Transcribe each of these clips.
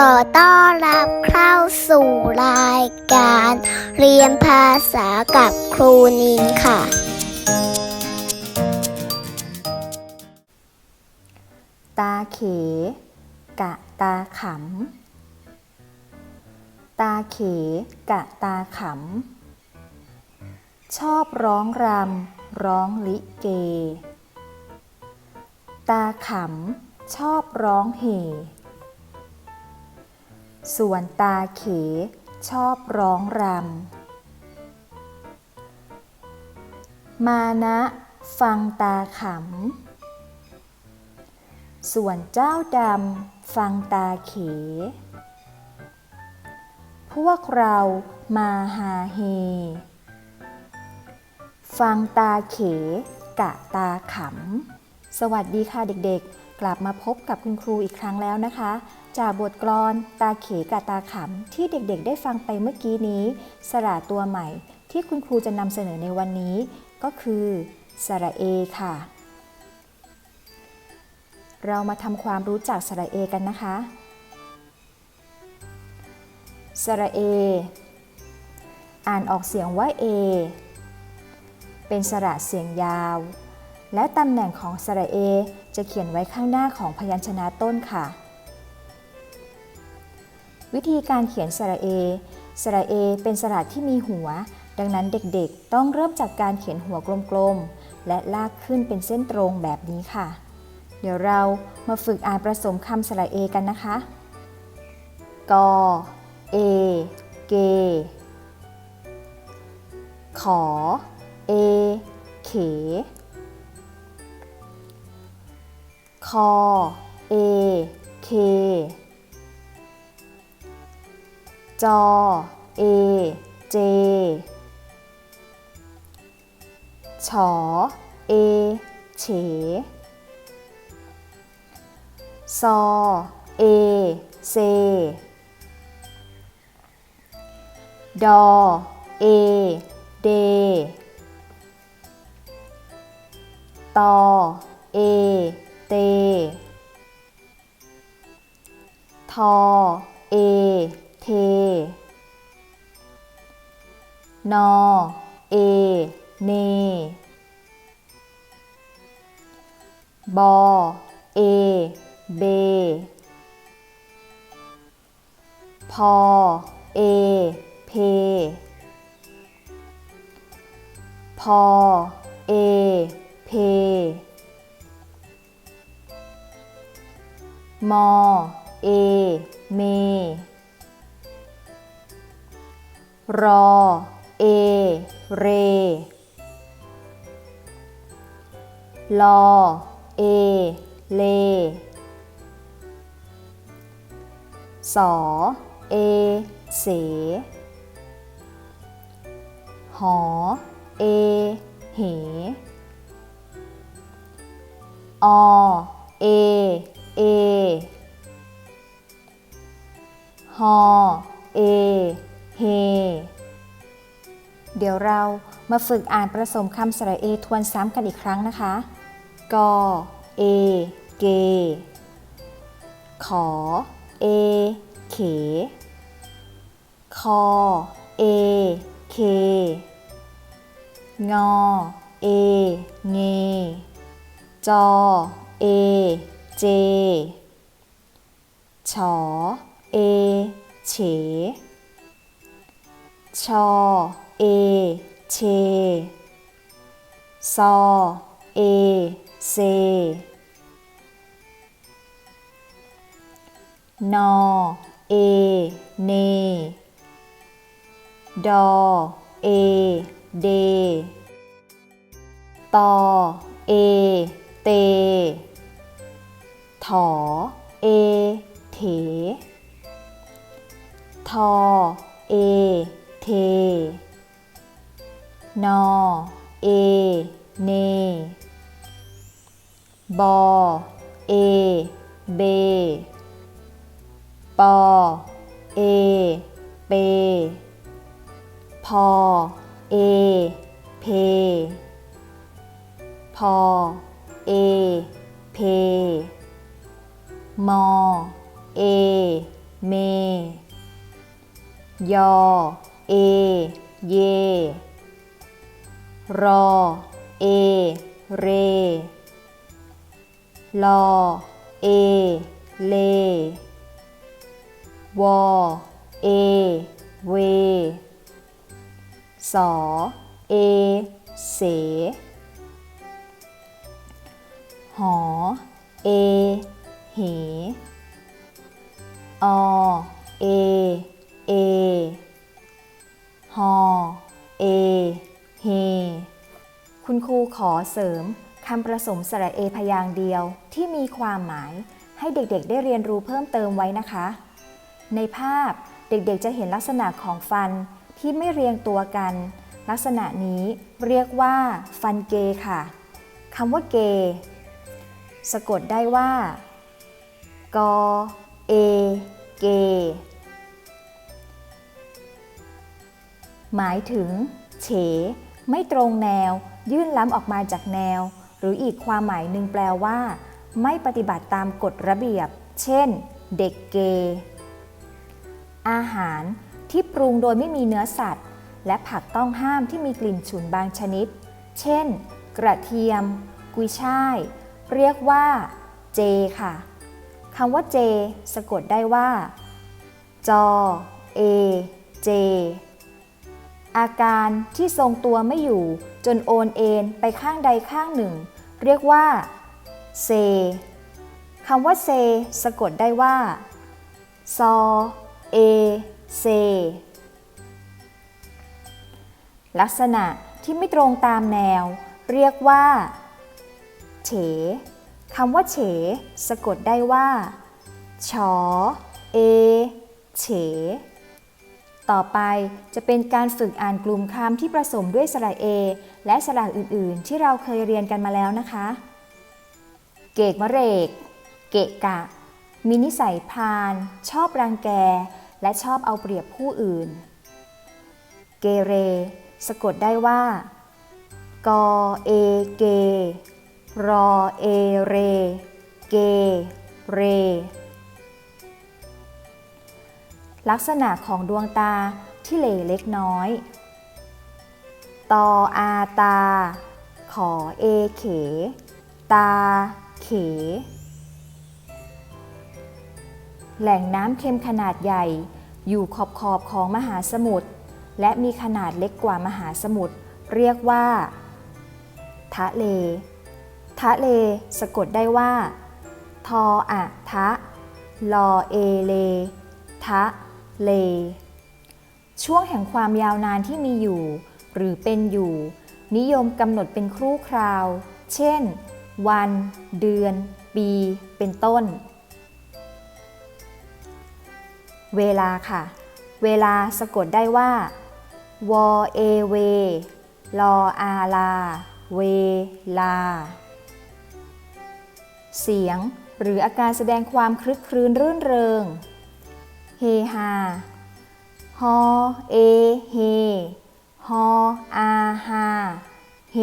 อต้อนรับเข้าสู่รายการ เรียนภาษากับครูนินค่ะ ตาเข กะตาขำ ตาเข กะตาขำ ชอบร้องรำร้องลิเก ตาขำ ชอบร้องเฮ ส่วนตาเข ชอบร้องรำ มานะฟังตาขำ ส่วนเจ้าดำฟังตาเข พวกเรามาหาเฮ ฟังตาเข กะตาขำ สวัสดีค่ะเด็กๆ กลับมาพบกับคุณครูอีกครั้งแล้วนะคะ จากบทกลอน ตาเขกะตาขำ ที่เด็กๆ ได้ฟังไปเมื่อกี้นี้ สระตัวใหม่ ที่คุณครูจะนำเสนอในวันนี้ ก็คือ สระเอค่ะ เรามาทำความรู้จักสระเอกันนะคะ สระเอ อ่านออกเสียงว่าเอ เป็นสระเสียงยาว และตำแหน่งของสระเอ จะเขียนไว้ข้างหน้าของพยัญชนะต้นค่ะ วิธีการเขียนสระเอ สระเอเป็นสระที่มีหัว ดังนั้นเด็กๆ ต้องเริ่มจากการเขียนหัวกลมๆ และลากขึ้นเป็นเส้นตรงแบบนี้ค่ะ เดี๋ยวเรามาฝึกอ่านผสมคำสระเอกันนะคะ กอ เอ เก ขอ เอ เข คอ เอ เค จอเอเจฉอเอเฉซอเอเซดอเอเดตอเอเตทอเอ เท นอ เอ เน บอ เอ เบ พอ เอ เพ พอ เอ เพ มอ เอ เม รอ เอ เร ลอ เอ เลสอ เอ เส หอ เอ เห อ เอ เอฮอเอ เฮ เดี๋ยวเรามาฝึกอ่านผสมคำสระเอทวนซ้ำกันอีกครั้งนะคะกเอ เก ขอ เอ เข คอ เอ เค งอ เอ เง จอ เอ เจ ฉอ เอ เฉ ชอ เอ เช ซอ เอ เซ นอ เอ เน ดอ เอ เด ตอ เอ เต ถอ เอ เถ ทอ เอ เท นอ เอ เน บอ เอ เบ ปอ เอ เป พอ เอ เพ พอ เอ เพ มอ เอเเมยอ เอ เย รอ เอ เร ลอ เอ เล วอ เอ เว สอ เอ เส หอ เอ เห อ เอเอ หอเอเฮคุณครูขอเสริมคำประสมสระเอพยางเดียวที่มีความหมายให้เด็กๆ ได้เรียนรู้เพิ่มเติมไว้นะคะ ในภาพเด็กๆ จะเห็นลักษณะของฟันที่ไม่เรียงตัวกัน ลักษณะนี้เรียกว่าฟันเกค่ะคำว่าเก สะกดได้ว่ากเอ เก หมายถึง เฉ ไม่ตรงแนว ยื่นล้ำออกมาจากแนว หรืออีกความหมายหนึ่งแปลว่า ไม่ปฏิบัติตามกฎระเบียบ เช่น เด็กเก อาหารที่ปรุงโดยไม่มีเนื้อสัตว์ และผักต้องห้ามที่มีกลิ่นฉุนบางชนิด เช่น กระเทียม กุยช่าย เรียกว่า เจค่ะคำว่าเจ สะกดได้ว่าจอเอเจ อาการที่ทรงตัวไม่อยู่ จนโอนเอ็นไปข้างใดข้างหนึ่ง เรียกว่าเซคำว่าเซสะกดได้ว่าซอเอเซลักษณะที่ไม่ตรงตามแนว เรียกว่าเฉคำว่าเฉสะกดได้ว่าชอเอเฉ ต่อไปจะเป็นการฝึกอ่านกลุ่มคำที่ผสมด้วยสระเอและสระอื่นๆ ที่เราเคยเรียนกันมาแล้วนะคะ เกกมะเรก เกะกะ มีนิสัยพาลชอบรังแก และชอบเอาเปรียบผู้อื่น เกเร สะกดได้ว่า กอเอเก รอเอเร เก เร ลักษณะของดวงตาที่เหล่เล็กน้อย ตออาตา ขอเอเข ตาเข แหล่งน้ำเค็มขนาดใหญ่ อยู่ขอบขอบของมหาสมุทร และมีขนาดเล็กกว่ามหาสมุทร เรียกว่า ทะเล ทะเลสะกดได้ว่า ทออะทะ ลอเอเล ทะ เล ช่วงแห่งความยาวนานที่มีอยู่ หรือเป็นอยู่ นิยมกำหนดเป็นครู่คราว เช่น วัน เดือน ปี เป็นต้น เวลาค่ะ เวลาสะกดได้ว่าวอเอเว ลออาลา เวลา เสียงหรืออาการแสดงความคลึกครื้นรื่นเริง เฮฮาฮอเอเฮฮออาฮาเฮ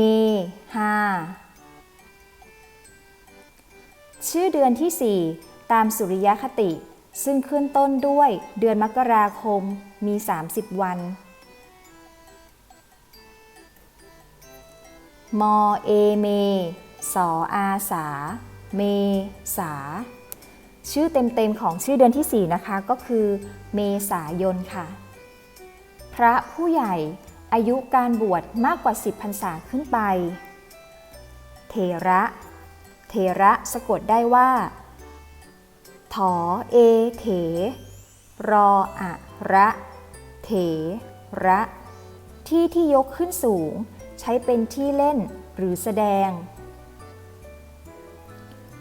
ฮาชื่อเดือนที่ 4 ตามสุริยคติ ซึ่งขึ้นต้นด้วยเดือนมกราคมมี 30 วัน มอเอเม สออาสา เมษา ชื่อเต็มๆของชื่อเดือนที่ 4 นะคะก็คือ เมษายนค่ะ พระผู้ใหญ่อายุการบวชมากกว่า 10พรรษาขึ้นไป เทระ เทระสะกดได้ว่า ถอเอเถ รออะระ เถระ ที่ที่ยกขึ้นสูง ใช้เป็นที่เล่นหรือแสดง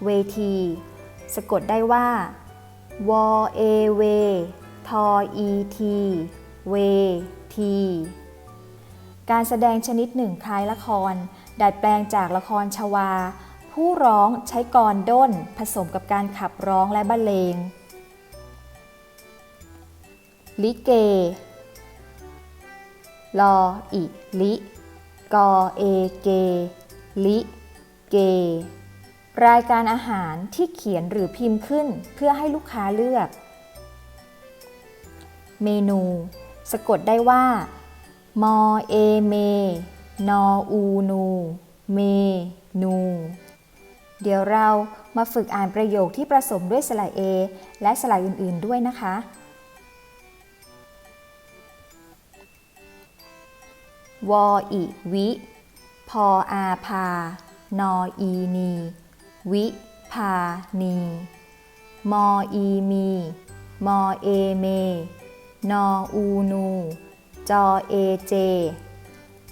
เวที สะกดได้ว่าวอเอเวทออีทีเวทีการแสดงชนิดหนึ่งคล้ายละคร ดัดแปลงจากละครชวา ผู้ร้องใช้กรด้นผสมกับการขับร้องและบรรเลง ลิเก ลออิลิ กอเอเก ลิ เก รายการอาหารที่เขียนหรือพิมพ์ขึ้นเพื่อให้ลูกค้าเลือก เมนู สะกดได้ว่า มอเอเม นออูนู เมนู เดี๋ยวเรามาฝึกอ่านประโยคที่ผสมด้วยสระเอและสระอื่น ๆ ด้วยนะคะ วออิวิ พออาพานออีนี วิพานีมออีมี มอเอเม นออูนู จอเอเจ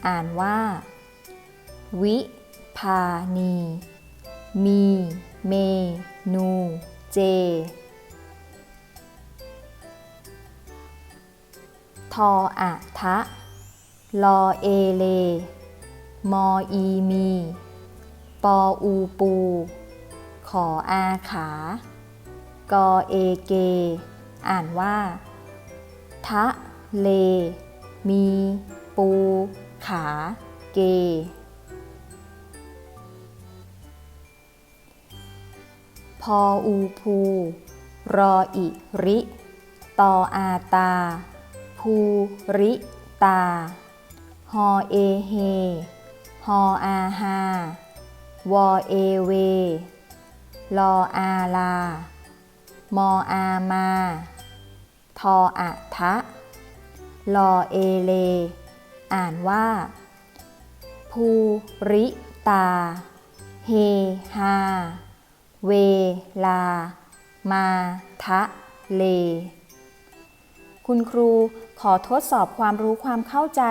อ่านว่า วิพานีมี เม นู เจ ทออะทะ ลอเอเล มออีมี ปออูปู ขออาขา กอเอเก อ่านว่า ทะเล มี ปู ขา เก พออูพูรออิริ ตออาตา ภูริตา ฮอเอเฮ ฮออาฮา วอเอเว ลออาลา มออามา ทออะทะ ลอเอเล อ่านว่า ภูริตา เฮฮา เวลา มาทะเล คุณครู ขอทดสอบความรู้ความเข้าใจ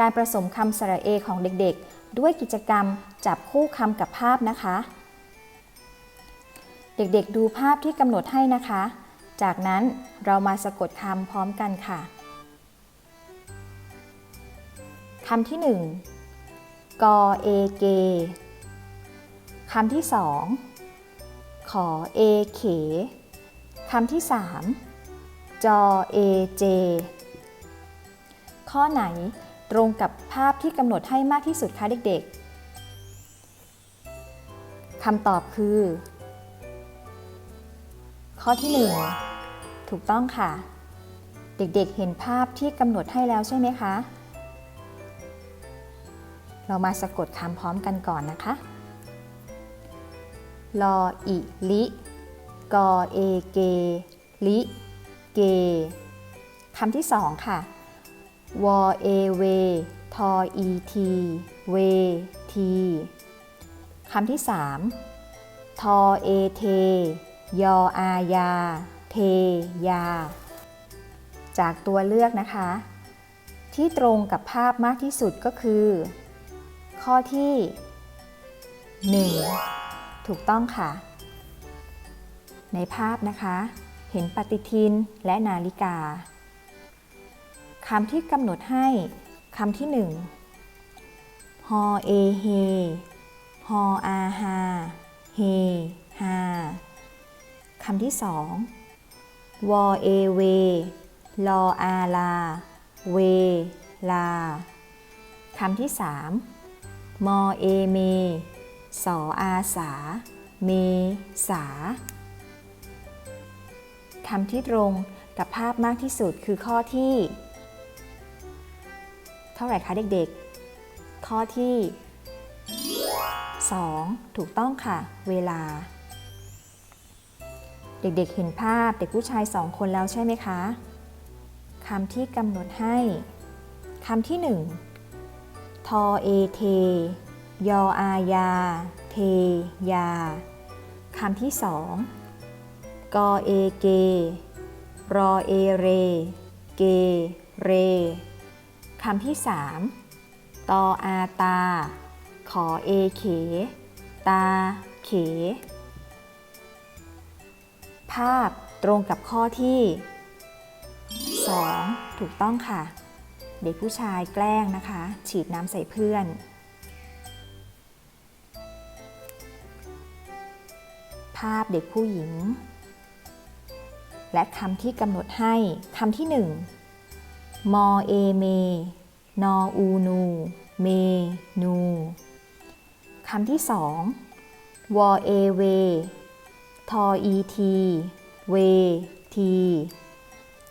การผสมคำสระเอของเด็กๆ ด้วยกิจกรรมจับคู่คำกับภาพนะคะ เด็กๆดูภาพที่กำหนดให้นะคะ จากนั้นเรามาสะกดคำพร้อมกันค่ะคำที่ 1 กอเอเกคำที่ 2 ขอเอเขคำที่ 3 จอเอเจ ข้อไหน ตรงกับภาพที่กำหนดให้มากที่สุดคะเด็กๆคำตอบคือ ข้อที่ 1 ถูกต้องค่ะ เด็กๆ เห็นภาพที่กำหนดให้แล้วใช่ไหมคะ เรามาสะกดคำพร้อมกันก่อนนะคะ ลออิลิกอเอเกลิเกคำที่สองค่ะ วอเอเว ทออีที เว ทีคำที่สามทอเอเท ยออายา เทยา จากตัวเลือกนะคะ ที่ตรงกับภาพมากที่สุดก็คือ ข้อที่ 1 ถูกต้องค่ะ ในภาพนะคะ เห็นปฏิทินและนาฬิกา คำที่กำหนดให้คำที่1ฮอเอเฮฮออาฮาเฮฮาคำที่สองวอเอเว ลออาลา เว ลา คำที่สามมอเอเม สออาสา เม สา คำที่ตรงกับภาพมากที่สุดคือข้อที่ เท่าไหร่คะเด็กๆ ข้อที่ 2 ถูกต้องค่ะ เวลา เด็กๆ เห็นภาพเด็กผู้ชายสองคนแล้วใช่ไหมคะคำที่กำหนดให้คำที่ 1 ทอเอเท ยออายา เท ยา คำที่สองกอเอเก รอเอเร เก เร คำที่สามตออาตา ขอเอเข ตาเข ภาพตรงกับข้อที่ 2 ถูกต้องค่ะ เด็กผู้ชายแกล้งนะคะ ฉีดน้ำใส่เพื่อนภาพเด็กผู้หญิง และคำที่กำหนดให้คำที่ 1 มอเอเม นออูนู เม นู คำที่สองวอเอเว ทออีที เว ที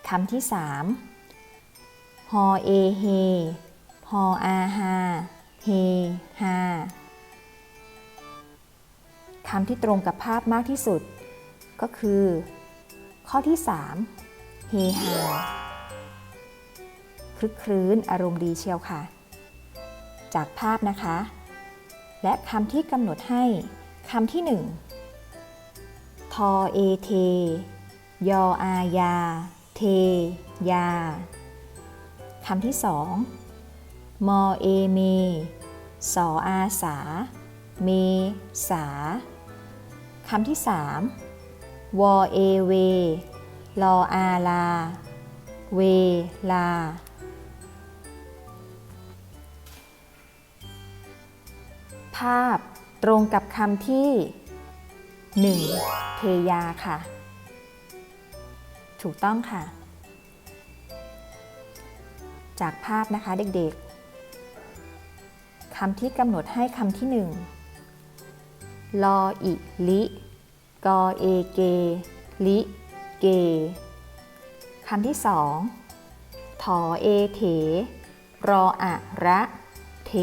คำที่สามฮอเอเฮ ฮออาฮา เฮฮาคำที่ตรงกับภาพมากที่สุด ก็คือ ข้อที่3เฮฮา ลึกครื้นอารมณ์ดีเชียวค่ะ จากภาพนะคะ และคำที่กำหนดให้คำที่ 1 ทอเอเท ยออายา เท ยาคำที่สองมอเอเม สออาสา เม สาคำที่สามวอเอเว ลออาลา เวลา ภาพตรงกับคำที่ 1. เทยาค่ะ ถูกต้องค่ะ จากภาพนะคะเด็กๆคำที่กำหนดให้คำที่หนึ่งลออิลิ กอเอเก ลิเกคำที่สองถอเอเถ รออะระ เถ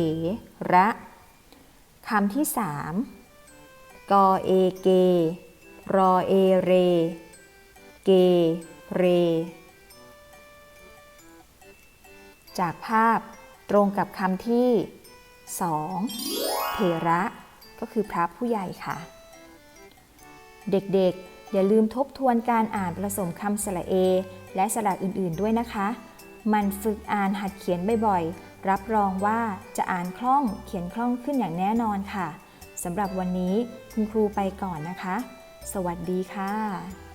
ระ คำที่สามกอเอเก รอเอเร เก เร จากภาพตรงกับคำที่ 2. เถระก็คือพระผู้ใหญ่ค่ะ เด็กๆ อย่าลืมทบทวนการอ่านผสมคำสระเอ และสระอื่นๆด้วยนะคะ มันฝึกอ่านหัดเขียนบ่อยๆ รับรองว่าจะอ่านคล่องเขียนคล่องขึ้นอย่างแน่นอนค่ะสำหรับวันนี้คุณครูไปก่อนนะคะ สวัสดีค่ะ